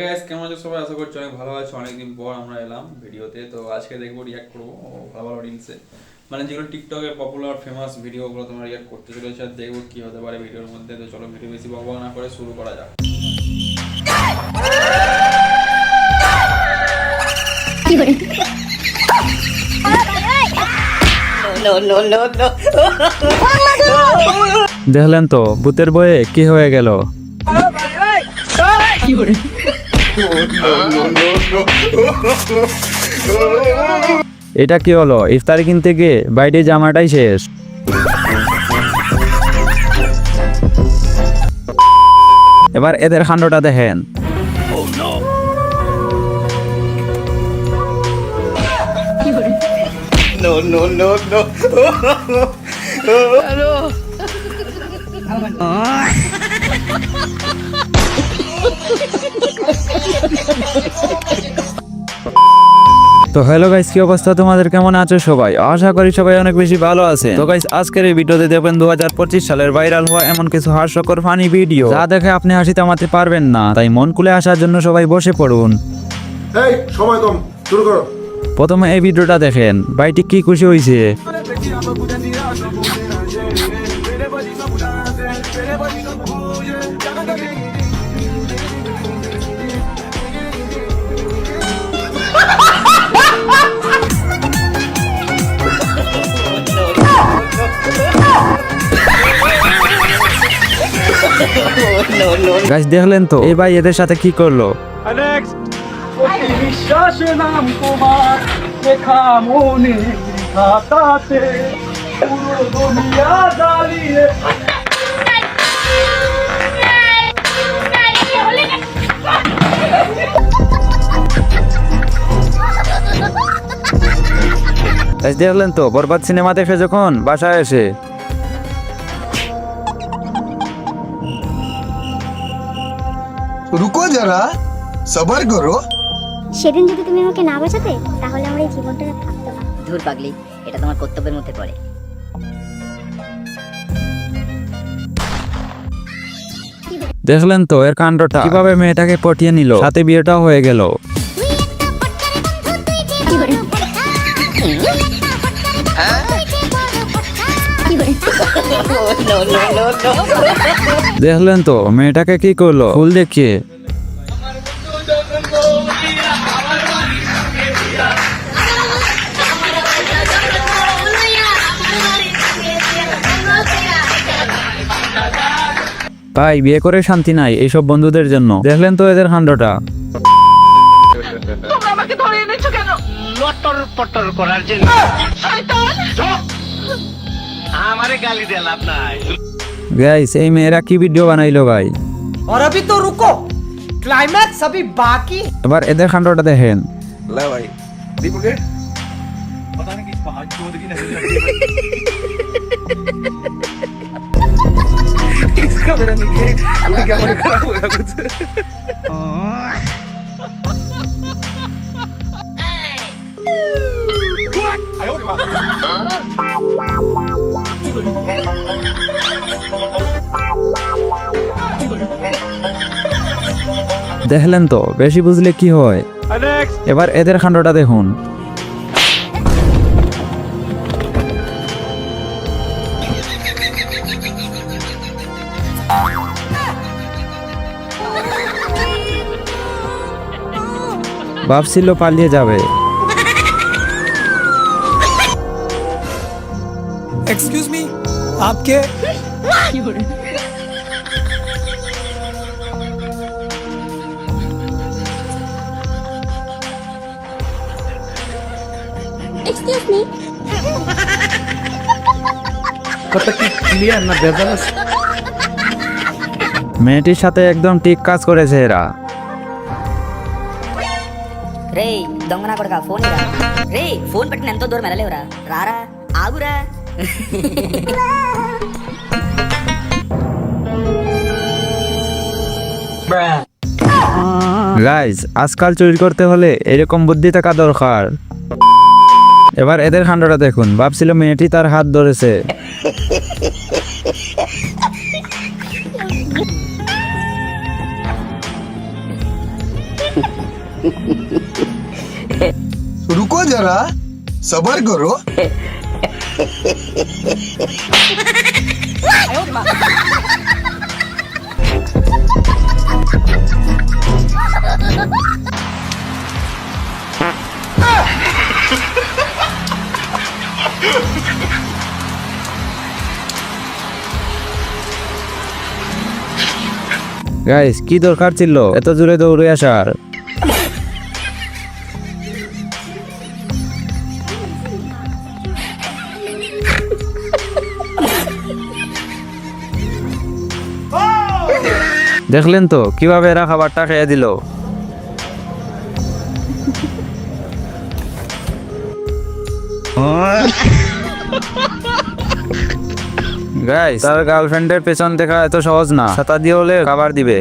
Guys কেমন আছো সবাই আশা করছি অনেক ভালো আছো অনেকদিন পর আমরা এলাম ভিডিওতে তো আজকে দেখব রিয়াক্ট করব ভালো ভালো রিলসে মানে যেগুলো টিকটকে পপুলার ফেমাস ভিডিওগুলো তোমরা রিয়াক্ট করতে চলেছে আর দেখব কি হতে পারে ভিডিওর মধ্যে তো চলো ভিডিও বেশি বকবক না করে শুরু করা যাক দেখলেন তো ভূতের বয়ে কি হয়ে গেল এটা কি হলো? ইফতারি কিনতে গিয়ে বাইরে জামাটাই শেষ। এবার এদের কাণ্ডটা দেখেন। তো হ্যালো গাইস কি অবস্থা? তোমাদের কেমন আছো সবাই? আশা করি সবাই অনেক বেশি ভালো আছে তো গাইস আজকের এই ভিডিওতে দেখবেন দু হাজার পঁচিশ সালের ভাইরাল হওয়া এমন কিছু হাস্যকর ফানি ভিডিও যা দেখে আপনি হাসি থামাতে পারবেন না। তাই মন খুলে আসার জন্য সবাই বসে পড়ুন। এই সময় কম। শুরু করো। প্রথমে এই ভিডিওটা দেখেন। ভাইটি কি খুশি হয়েছে গাছ দেখলেন তো এই ভাই এদের সাথে কি করল? দেখলেন তো বরবাদ সিনেমা দেখে যখন বাসায় এসে রুকো যারা সবার করো। সেদিন যদি তুমি আমাকে না বাঁচাতে তাহলে আমার এই জীবনটা থাকতো না। ধুর পাগলি এটা তোমার কর্তব্যের মধ্যে পড়ে। দেখলেন তো এর কাণ্ডটা। কীভাবে মেয়েটাকে পটিয়ে নিল? সাথে বিয়েটাও হয়ে গেল। দেখলেন তো মেয়েটাকে কি করল? ফুল দেখিয়ে। তাই বিয়ে করে শান্তি নাই এইসব বন্ধুদের জন্য। দেখলেন তো এদের লটর পটর করার জন্য। আমারে গালি দিয়ে লাভ নাই গাইস এই মেয়েরা কি ভিডিও বানাইলো ভাই और अभी तो रुको क्लाइमैक्स अभी बाकी है এবার এদের কাণ্ডটা দেখেন দেখলেন তো, বেশি বুঝলে কি হয়? এবার এদের খান্ডটা দেখুন। ভাবছিল পালিয়ে যাবে। এক্সকিউজ মি आपके Excuse me? মেয়েটির সাথে একদম ঠিক কাজ করেছে এরা రే దొంగ నా కొడుక ఫోన్ ఇరా రే ఫోన్ పెట్టిన ఎంతో దూరం వెళ్ళలేవురా రారా ఆగురా গাইজ আজকাল চুরি করতে হলে এরকম বুদ্ধি থাকা দরকার। এবার এদের খান্ডটা দেখুন ভাবছিল মেয়েটি তার হাত ধরেছে। রুকো যারা সবার করো গাইস কি দরকার ছিল? এত জোরে দৌড়ে আসার। দেখলেন তো কীভাবে এরা খাবারটা খেয়ে দিল? গাইস তার গার্লফ্রেন্ডের পেছন দেখা এত সহজ না। ছাতা দিয়ে হলে খাবার দিবে।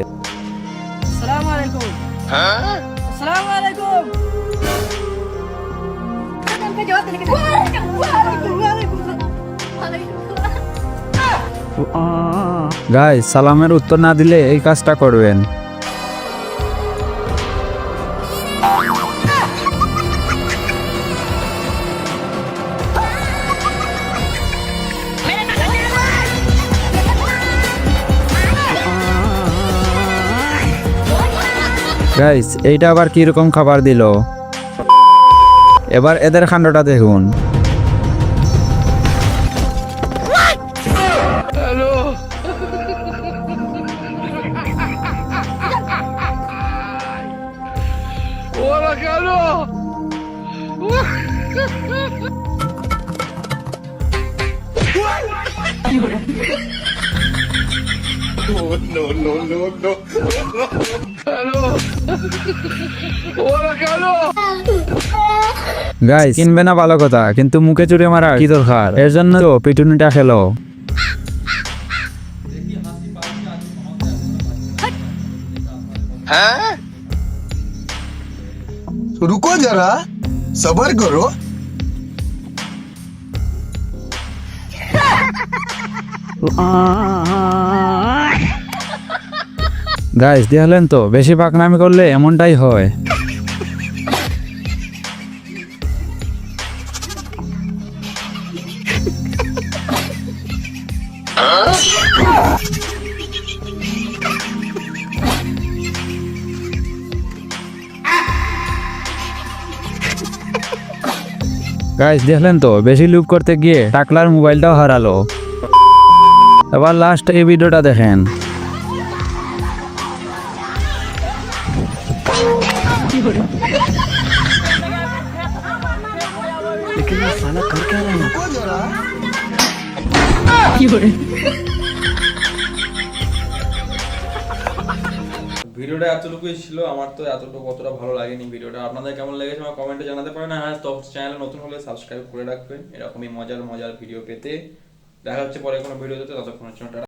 গাইস সালামের উত্তর না দিলে এই কাজটা করবেন। গাইস এইটা আবার কি রকম খাবার দিল? এবার এদের খান্ডটা দেখুন। no, no, no, no, no. Guys কিনবে না ভালো কথা কিন্তু মুখে চুরি মারা কি দরকার? এর জন্য তো পিটুনিটা খেলো। হ্যাঁ? রুকো যারা সবার করো। গাইস দেখলেন তো বেশি পাকনামি করলে এমনটাই হয়। গাইজ দেখলেন তো, বেশি লুপ করতে গিয়ে টাকলার মোবাইলটাও হারালো। এবার লাস্ট এই ভিডিওটা দেখেন। কি করে ভিডিওটা এতটুকুই ছিল, আমার তো এতটুকু অতটা ভালো লাগেনি ভিডিওটা। আপনাদের কেমন লেগেছে আমার কমেন্টে জানাতে পারেন, আর হ্যাঁ তো চ্যানেলে নতুন হলে সাবস্ক্রাইব করে রাখবেন। এরকমই মজার মজার ভিডিও পেতে। দেখা হচ্ছে পরে কোনো ভিডিওতে, ততক্ষণের জন্য টাটা।